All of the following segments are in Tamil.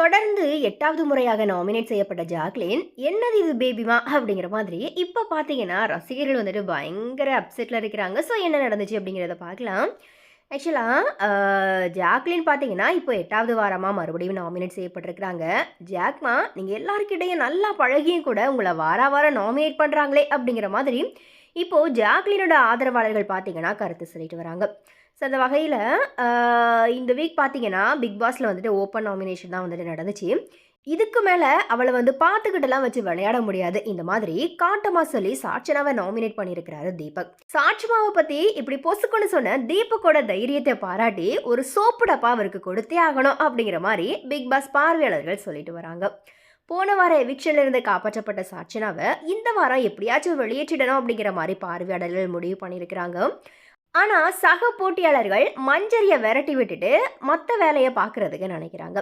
தொடர்ந்து எட்டாவது முறையாக நாமினேட் செய்யப்பட்ட ஜாக்லின் என்னது இது பேபிமா? அப்படிங்கிற மாதிரி இப்போ பார்த்தீங்கன்னா ரசிகர்கள் வந்துட்டு பயங்கர அப்செட்டில் இருக்கிறாங்க. ஸோ என்ன நடந்துச்சு அப்படிங்கிறத பார்க்கலாம். ஆக்சுவலாக ஜாக்லின் பார்த்தீங்கன்னா இப்போ எட்டாவது வாரமாக மறுபடியும் நாமினேட் செய்யப்பட்டிருக்கிறாங்க. ஜாக்மா நீங்கள் எல்லாருக்கிட்டையும் நல்லா பழகியும் கூட உங்களை வார வாரம் நாமினேட் பண்ணுறாங்களே அப்படிங்கிற மாதிரி இப்போது ஜாக்லினோட ஆதரவாளர்கள் பார்த்தீங்கன்னா கருத்து சொல்லிட்டு வராங்க. ஸோ அந்த வகையில் இந்த வீக் பார்த்தீங்கன்னா பிக் பாஸில் வந்துட்டு ஓப்பன் நாமினேஷன் தான் வந்துட்டு நடந்துச்சு. இதுக்கு மேலே அவளை வந்து பார்த்துக்கிட்டலாம் வச்சு விளையாட முடியாது. இந்த மாதிரி காட்டமா சொல்லி சாட்சனாவை நாமினேட் பண்ணியிருக்கிறாரு தீபக். சாட்சமாவை பற்றி இப்படி பொசுக்குன்னு சொன்ன தீபக்கோட தைரியத்தை பாராட்டி ஒரு சோப்பு டப்பா அவருக்கு கொடுத்தே ஆகணும் அப்படிங்கிற மாதிரி பிக் பாஸ் பார்வையாளர்கள் சொல்லிட்டு வராங்க. போன வாரம் எவிக்ஷன்ல இருந்து காப்பாற்றப்பட்ட சாட்சினாவை இந்த வாரம் எப்படியாச்சும் வெளியேற்றிடணும் அப்படிங்கிற மாதிரி பார்வையாளர்கள் முடிவு பண்ணியிருக்கிறாங்க. ஆனால் சக போட்டியாளர்கள் மஞ்சரியை விரட்டி விட்டுட்டு மற்ற வேலையை பார்க்குறதுக்கு நினைக்கிறாங்க.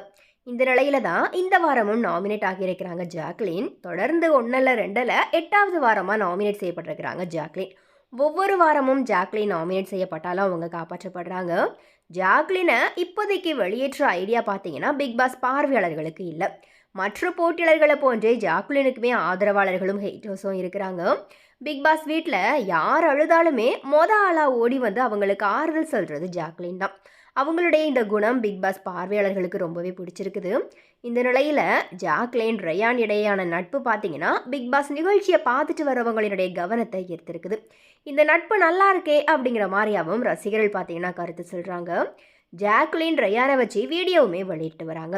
இந்த நிலையில தான் இந்த வாரமும் நாமினேட் ஆகியிருக்கிறாங்க ஜாக்லின். தொடர்ந்து ஒன்றில் ரெண்டில் எட்டாவது வாரமாக நாமினேட் செய்யப்பட்டிருக்கிறாங்க ஜாக்லின். ஒவ்வொரு வாரமும் ஜாக்லின் நாமினேட் செய்யப்பட்டாலும் அவங்க காப்பாற்றப்படுறாங்க. ஜாக்லினை இப்போதைக்கு வெளியேற்ற ஐடியா பார்த்தீங்கன்னா பிக் பாஸ் பார்வையாளர்களுக்கு இல்லை. மற்ற போட்டியாளர்களை போன்றே ஜாக்லினுக்குமே ஆதரவாளர்களும் ஹெய்டர்ஸும் இருக்கிறாங்க. பிக் பாஸ் வீட்டில் யார் அழுதாலுமே மொத ஆளாக ஓடி வந்து அவங்களுக்கு ஆறுதல் சொல்கிறது ஜாக்லின் தான். அவங்களுடைய இந்த குணம் பிக் பாஸ் பார்வையாளர்களுக்கு ரொம்பவே பிடிச்சிருக்குது. இந்த நிலையில் ஜாக்லின் ரயான் இடையேயான நட்பு பார்த்தீங்கன்னா பிக் பாஸ் நிகழ்ச்சியை பார்த்துட்டு வரவங்களினுடைய கவனத்தை ஈர்த்திருக்குது. இந்த நட்பு நல்லா இருக்கே அப்படிங்கிற மாதிரியாவும் ரசிகர்கள் பார்த்தீங்கன்னா கருத்து சொல்கிறாங்க ஜாக்லின் ரயானை வச்சு வீடியோவுமே வெளியிட்டு வராங்க.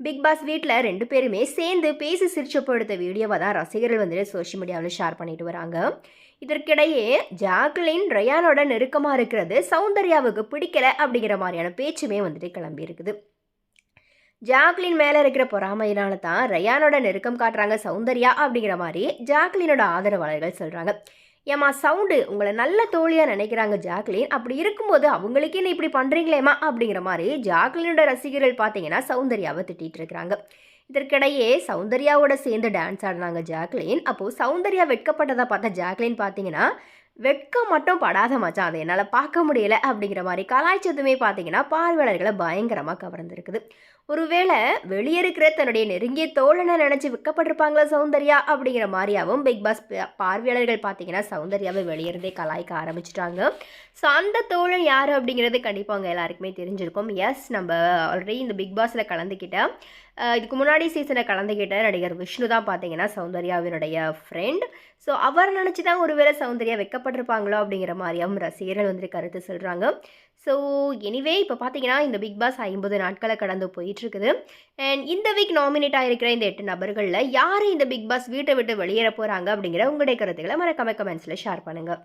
பிக் பாஸ் வீட்டில் ரெண்டு பேருமே சேர்ந்து பேசி சிரிச்சப்படுத்த வீடியோவை தான் ரசிகர்கள் வந்துட்டு சோஷியல் மீடியாவில் ஷேர் பண்ணிட்டு வராங்க. இதற்கிடையே ஜாக்லின் ரயானோட நெருக்கமாக இருக்கிறது சௌந்தர்யாவுக்கு பிடிக்கல அப்படிங்கிற மாதிரியான பேச்சுமே வந்துட்டு கிளம்பி இருக்குது. ஜாக்லின் மேலே இருக்கிற பொறாமையினால தான் ரயானோட நெருக்கம் காட்டுறாங்க சௌந்தர்யா அப்படிங்கிற மாதிரி ஜாக்லினோட ஆதரவாளர்கள் சொல்கிறாங்க ஏமா சவுண்டு உங்களை நல்ல தோழியாக நினைக்கிறாங்க ஜாக்லின். அப்படி இருக்கும்போது அவங்களுக்கே நீ இப்படி பண்ணுறீங்களேம்மா அப்படிங்கிற மாதிரி ஜாக்லினோட ரசிகர்கள் பார்த்தீங்கன்னா சௌந்தர்யாவை திட்டிகிட்டு இருக்கிறாங்க. இதற்கிடையே சௌந்தர்யாவோட சேர்ந்து டான்ஸ் ஆடினாங்க ஜாக்லின். அப்போது சௌந்தர்யா வெட்கப்பட்டதை பார்த்த ஜாக்லின் பார்த்தீங்கன்னா வெட்கம் மட்டும் படாத மச்சான் அதை என்னால் பார்க்க முடியல அப்படிங்கிற மாதிரி கலாய்ச்சதுமே பார்த்தீங்கன்னா பார்வையாளர்களை பயங்கரமாக கவர்ந்துருக்குது. ஒருவேளை வெளியே இருக்கிற தன்னுடைய நெருங்கிய தோழனை நினச்சி விற்கப்பட்டிருப்பாங்களா சௌந்தர்யா? அப்படிங்கிற மாதிரியாவும் பிக் பாஸ் பார்வையாளர்கள் பார்த்தீங்கன்னா சௌந்தர்யாவை வெளியேறதே கலாய்க்க ஆரம்பிச்சிட்டாங்க. ஸோ அந்த தோழன் யார் அப்படிங்கிறது கண்டிப்பாக அவங்க எல்லாருக்குமே தெரிஞ்சிருக்கும். எஸ் நம்ம ஆல்ரெடி இந்த பிக் பாஸில் கலந்துக்கிட்ட இதுக்கு முன்னாடி சீசனை கலந்துக்கிட்ட நடிகர் விஷ்ணு தான் பார்த்தீங்கன்னா சௌந்தர்யாவினுடைய ஃப்ரெண்ட் ஸோ அவர் நினச்சி தான் ஒருவேளை சௌந்தர்யா வைக்கப்பட்டிருப்பாங்களோ அப்படிங்கிற மாதிரியாகவும் ரசிகர்கள் வந்து கருத்து சொல்கிறாங்க ஸோ எனிவே இப்போ பார்த்தீங்கன்னா இந்த பிக் பாஸ் ஐம்பது நாட்களை கடந்து போயிட்டுருக்குது. அண்ட் இந்த வீக் நாமினேட் ஆகிருக்கிற இந்த எட்டு நபர்களில் யார் இந்த பிக் பாஸ் வீட்டை விட்டு வெளியேற போகிறாங்க அப்படிங்கிற உங்களுடைய கருத்துக்களை மறக்காம கமெண்ட்ஸில் ஷேர் பண்ணுங்கள்